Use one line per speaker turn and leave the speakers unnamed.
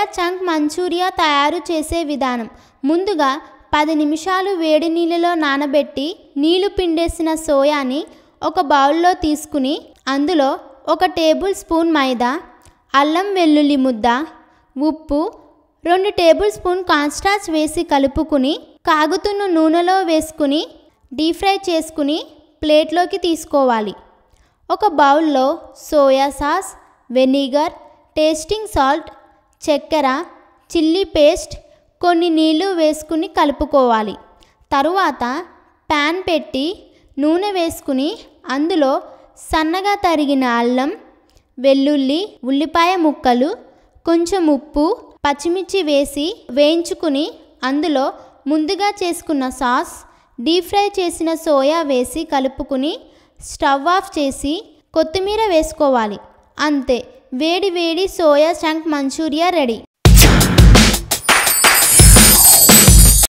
Soya chunk Manchuria తయారు చేసే విధానం. ముందుగా పది నిమిషాలు వేడి నీళ్ళలో నానబెట్టి నీళ్ళు పిండేసిన సోయాని ఒక బౌల్లో తీసుకుని అందులో ఒక టేబుల్ స్పూన్ మైదా అల్లం వెల్లుల్లి ముద్ద ఉప్పు రెండు టేబుల్ స్పూన్ కాన్స్టార్చ్ వేసి కలుపుకుని కాగుతున్న నూనెలో వేసుకుని డీప్ ఫ్రై చేసుకుని ప్లేట్లోకి తీసుకోవాలి. ఒక బౌల్లో soya sauce vinegar tasting salt చక్కెర చిల్లీ పేస్ట్ కొన్ని నీళ్ళు వేసుకుని కలుపుకోవాలి. తరువాత ప్యాన్ పెట్టి నూనె వేసుకుని అందులో సన్నగా తరిగిన అల్లం వెల్లుల్లి ఉల్లిపాయ ముక్కలు కొంచెం ఉప్పు పచ్చిమిర్చి వేసి వేయించుకుని అందులో ముందుగా చేసుకున్న సాస్ డీప్ ఫ్రై చేసిన సోయా వేసి కలుపుకుని స్టవ్ ఆఫ్ చేసి కొత్తిమీర వేసుకోవాలి. అంతే. వేడి వేడి సోయా చంక్ మంచూరియా రెడీ.